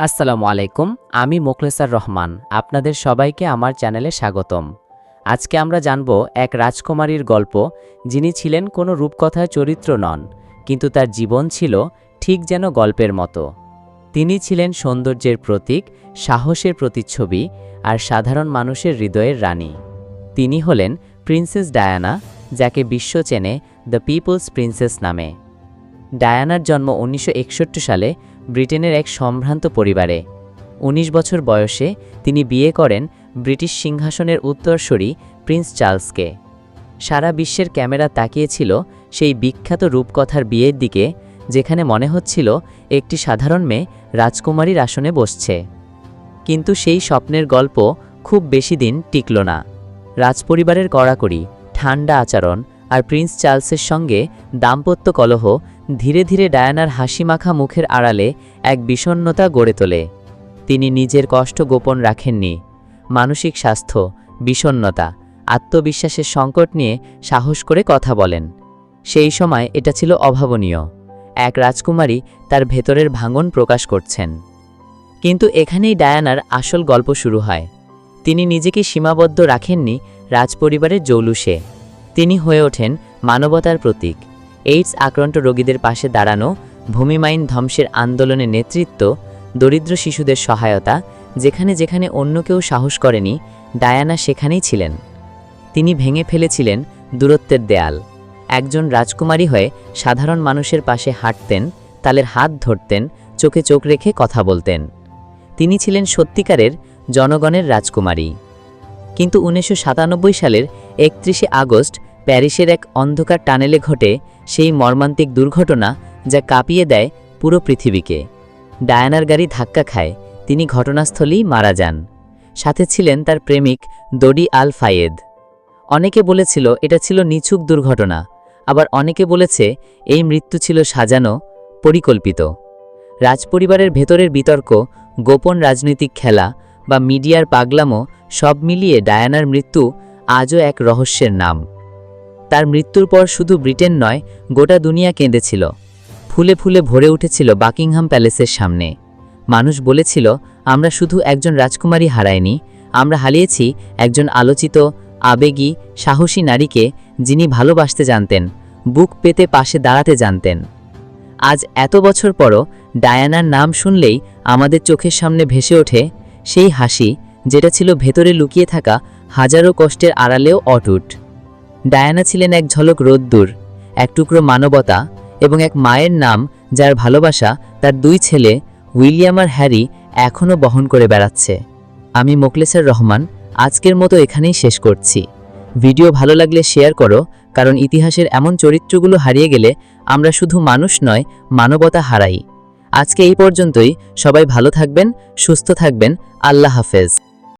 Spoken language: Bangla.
আসসালামু আলাইকুম, আমি মোখলেসার রহমান, আপনাদের সবাইকে আমার চ্যানেলে স্বাগতম। আজকে আমরা জানব এক রাজকুমারীর গল্প, যিনি ছিলেন কোনো রূপকথার চরিত্র নন, কিন্তু তার জীবন ছিল ঠিক যেন গল্পের মতো। তিনি ছিলেন সৌন্দর্যের প্রতীক, সাহসের প্রতিচ্ছবি আর সাধারণ মানুষের হৃদয়ের রানী। তিনি হলেন প্রিন্সেস ডায়ানা, যাকে বিশ্ব চেনে দ্য পিপলস প্রিন্সেস নামে। ডায়ানার জন্ম উনিশশো একষট্টি সালে ব্রিটেনের এক সম্ভ্রান্ত পরিবারে। ১৯ বছর বয়সে তিনি বিয়ে করেন ব্রিটিশ সিংহাসনের উত্তরসূরি প্রিন্স চার্লসকে। সারা বিশ্বের ক্যামেরা তাকিয়েছিল সেই বিখ্যাত রূপকথার বিয়ের দিকে, যেখানে মনে হচ্ছিল একটি সাধারণ মেয়ে রাজকুমারীর আসনে বসছে। কিন্তু সেই স্বপ্নের গল্প খুব বেশি দিন টিকল না। রাজপরিবারের কড়াকড়ি ঠান্ডা আচরণ আর প্রিন্স চার্লসের সঙ্গে দাম্পত্য কলহ ধীরে ধীরে ডায়ানার হাসিমাখা মুখের আড়ালে এক বিষণ্নতা গড়ে তোলে। তিনি নিজের কষ্ট গোপন রাখেননি। মানসিক স্বাস্থ্য, বিষণ্ণতা, আত্মবিশ্বাসের সংকট নিয়ে সাহস করে কথা বলেন। সেই সময় এটা ছিল অভাবনীয়। এক রাজকুমারী তার ভেতরের ভাঙন প্রকাশ করছেন। কিন্তু এখানেই ডায়ানার আসল গল্প শুরু হয়। তিনি নিজেকে সীমাবদ্ধ রাখেননি রাজপরিবারের জৌলুসে। তিনি হয়ে ওঠেন মানবতার প্রতীক। এইডস আক্রান্ত রোগীদের পাশে দাঁড়ানো, ভূমিমাইন ধ্বংসের আন্দোলনে নেতৃত্ব, দরিদ্র শিশুদের সহায়তা, যেখানে যেখানে অন্য কেউ সাহস করেনি, ডায়ানা সেখানেই ছিলেন। তিনি ভেঙে ফেলেছিলেন দূরত্বের দেয়াল। একজন রাজকুমারী হয়ে সাধারণ মানুষের পাশে হাঁটতেন, তালের হাত ধরতেন, চোখে চোখ রেখে কথা বলতেন। তিনি ছিলেন সত্যিকারের জনগণের রাজকুমারী। কিন্তু উনিশশো সাতানব্বই সালের একত্রিশে আগস্ট প্যারিসের এক অন্ধকার টানেলে ঘটে সেই মর্মান্তিক দুর্ঘটনা যা কাঁপিয়ে দেয় পুরো পৃথিবীকে। ডায়ানার গাড়ি ধাক্কা খায়, তিনি ঘটনাস্থলেই মারা যান। সাথে ছিলেন তার প্রেমিক দডি আল ফায়েদ। অনেকে বলেছিল, এটা ছিল নিছুক দুর্ঘটনা। আবার অনেকে বলেছে, এই মৃত্যু ছিল সাজানো, পরিকল্পিত। রাজপরিবারের ভেতরের বিতর্ক, গোপন রাজনৈতিক খেলা বা মিডিয়ার পাগলামো সব মিলিয়ে ডায়ানার মৃত্যু আজও এক রহস্যের নাম। তার মৃত্যুর পর শুধু ব্রিটেন নয়, গোটা দুনিয়া কেঁদেছিল। ফুলে ফুলে ভরে উঠেছিল বাকিংহাম প্যালেসের সামনে। মানুষ বলেছিল, আমরা শুধু একজন রাজকুমারী হারাইনি, আমরা হারিয়েছি একজন আলোচিত, আবেগী, সাহসী নারীকে যিনি ভালোবাসতে জানতেন, বুক পেতে পাশে দাঁড়াতে জানতেন। আজ এত বছর পরও ডায়ানার নাম শুনলেই আমাদের চোখের সামনে ভেসে ওঠে সেই হাসি, যেটা ছিল ভেতরে লুকিয়ে থাকা হাজারো কষ্টের আড়ালেও অটুট। ডায়ানা ছিলেন এক ঝলক রোদ্দুর, এক টুকরো মানবতা এবং এক মায়ের নাম যার ভালোবাসা তার দুই ছেলে, উইলিয়াম আর হ্যারি, এখনও বহন করে বেড়াচ্ছে। আমি মোকলেসার রহমান, আজকের মতো এখানেই শেষ করছি। ভিডিও ভালো লাগলে শেয়ার করো, কারণ ইতিহাসের এমন চরিত্রগুলো হারিয়ে গেলে আমরা শুধু মানুষ নয়, মানবতা হারাই। আজকে এই পর্যন্তই, সবাই ভালো থাকবেন, সুস্থ থাকবেন, আল্লাহ হাফেজ।